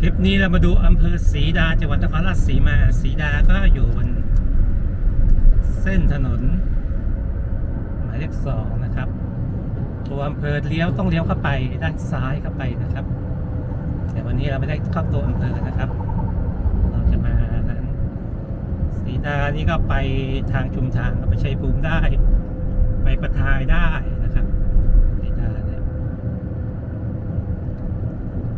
คลิปนี้เรามาดูอำเภอศรีดาจังหวัดนครราชสีมาศรีดาก็อยู่บนเส้นถนน หมายเลขสองนะครับ ตัวอำเภอเลี้ยวต้องเลี้ยวเข้าไปด้านซ้ายเข้าไปนะครับ แต่วันนี้เราไม่ได้เข้าตัวอำเภอนะครับ เราจะมานั้นศรีดานี่ก็ไปทางชุมทางไปชัยภูมิได้ ไปประทายได้นะครับศรีดาเนี่ย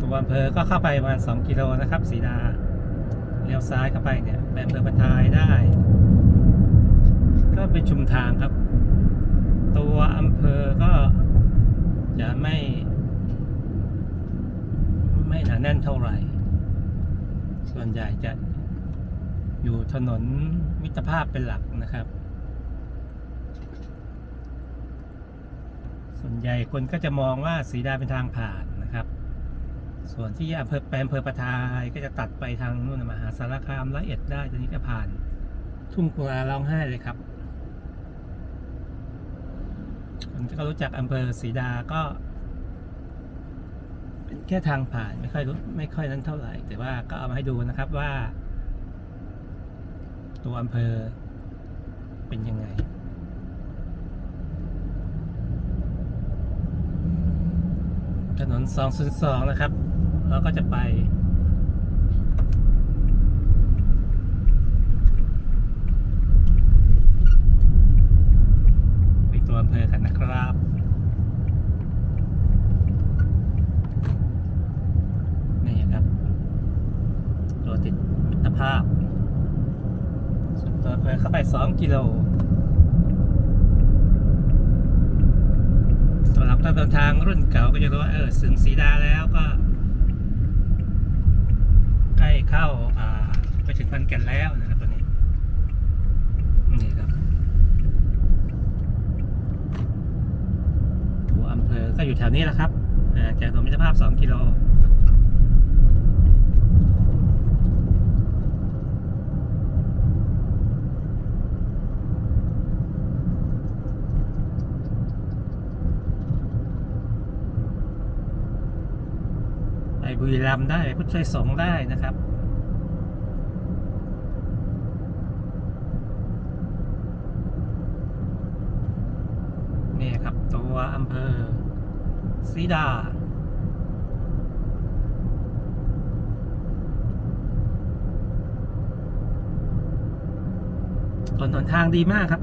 ตั วอำเภอก็เข้าไปประมาณ2กิโลนะครับสีดาเลี้ยวซ้ายเข้าไปเนี่ยไปอำเภอประทายได้ ก็เป็นชุมทางครับ ตัวอำเภอก็จะไม่ ไม่หนาแน่นเท่าไหร่ ส่วนใหญ่จะอยู่ถนนมิตรภาพเป็นหลักนะครับ ส่วนใหญ่คนก็จะมองว่าสีดาเป็นทางผ่าน ส่วนที่อำเภอแปลงอำเภอประทายก็จะตัดไปทางนู่นมหาสารคามละเอียดได้ตอนนี้ก็ผ่าน ทุ่งกุลาร้องไห้เลยครับคนที่เขารู้จักอำเภอศรีดาก็เป็นแค่ทางผ่านไม่ค่อยรู้ไม่ค่อยนั้นเท่าไหร่ แต่ว่าก็เอามาให้ดูนะครับว่า ตัวอำเภอเป็นยังไงถนน 202 นะครับ เราก็จะไป ไปตัวอำเภอกันนะครับนี่ครับตัวติดมิตรภาพส่วนตัวอำเภอเข้าไป 2 กิโลสำหรับการเดินทางรุ่นเก่าก็จะรู้ว่าเออถึงสีดาแล้วก็ เข้าไปถึงพันแก่นแล้วนะครับตัวนี้นี่ครับตัวอำเภอก็อยู่แถวนี้แหละครับจากตัวมิตรภาพ 2 กิโลไปบุรีรัมย์ได้พุทธไทยสงได้นะครับ นี่ครั บัวอำเภอศรีดาถนนทางดีมากครับ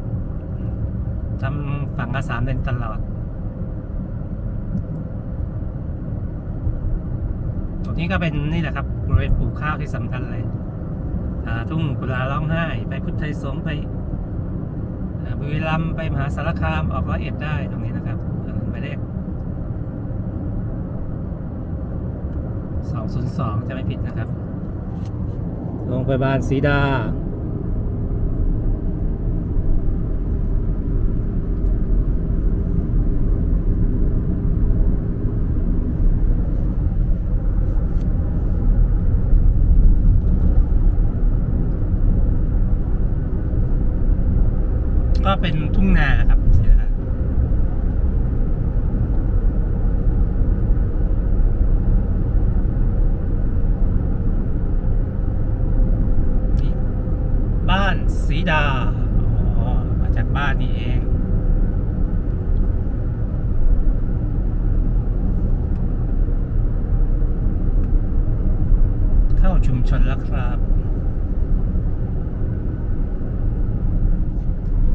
ทำฝั่งละสามเลนตลอด ตรงนี้ก็เป็นนี่แหละครับบริเวณปลูกข้าวที่สำคัญเลยอ่าทุ่งกุลาร้องไห้ ไปพุทธไทยสงฆ์ไปอ่าบุรีรัมย์ไปมหาสารคามออกร้อยเอ็ดได้ตรงนี้นะครับ ถนนหมายเลขสองศูนย์สองจะไม่ผิดนะครับ โรงพยาบาลศรีดา ก็เป็นทุ่งนาครับศรีดานี่บ้านสี ดาอ๋อมาจากบ้านนี่เองเข้าชุมชนแล้วครับ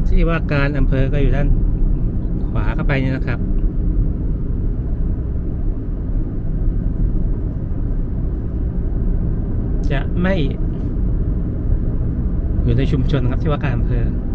ที่ว่าการอำเภอก็อยู่ด้านขวาเข้าไปนี่นะครับจะไม่ อยู่ในชุมชนครับที่ว่าการอำเภออ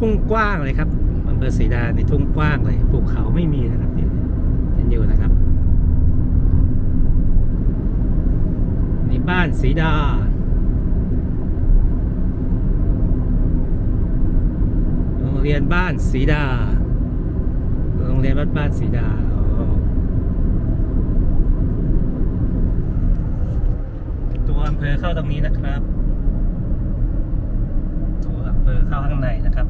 ทุ่งกว้างเลยครับอำเภอศรีดาในทุ่งกว้างเลยภูเขาไม่มีนะครับนี่เห็นอยู่นะครับในบ้านศรีดาโรงเรียนบ้านศรีดาโรงเรียนวัดบ้านศรีดาตัวอำเภอเข้าตรงนี้นะครับ ตัวอำเภอเข้าข้างในนะครับ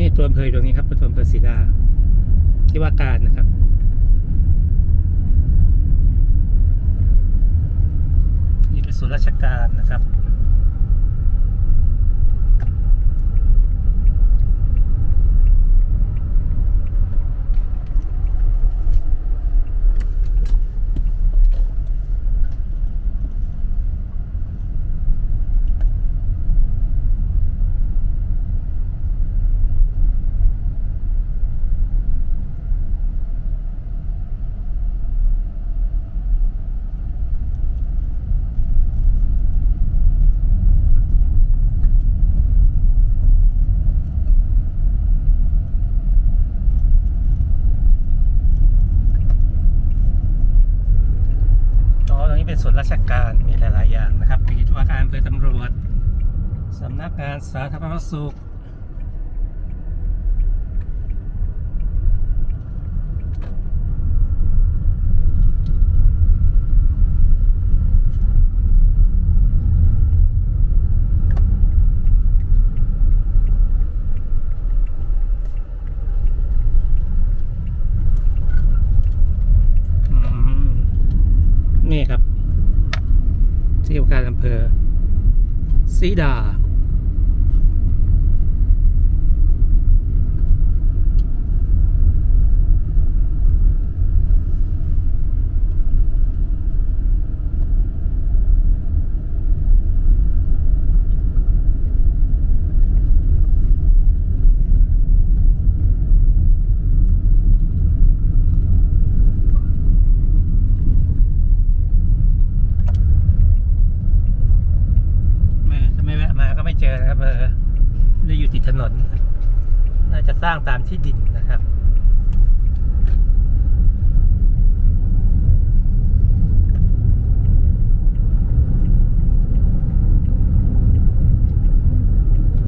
นี่ ตัวอำเภออยู่ตรงนี้ครับตัวอำเภอศรีดาที่ว่าการนะครับนี่เป็นส่วนราชการนะครับ เป็นส่วนราชการมีหลาย ๆ อย่างนะครับมีว่าการอำเภอตำรวจสำนักงานสาธารณสุขนี่ครับ ที่ว่าการอำเภอศรีดา แม่ถ้าไม่แวะมาก็ไม่ เจอนะครับเออได้อยู่ติดถนน น่าจะสร้างตามที่ดินนะครับ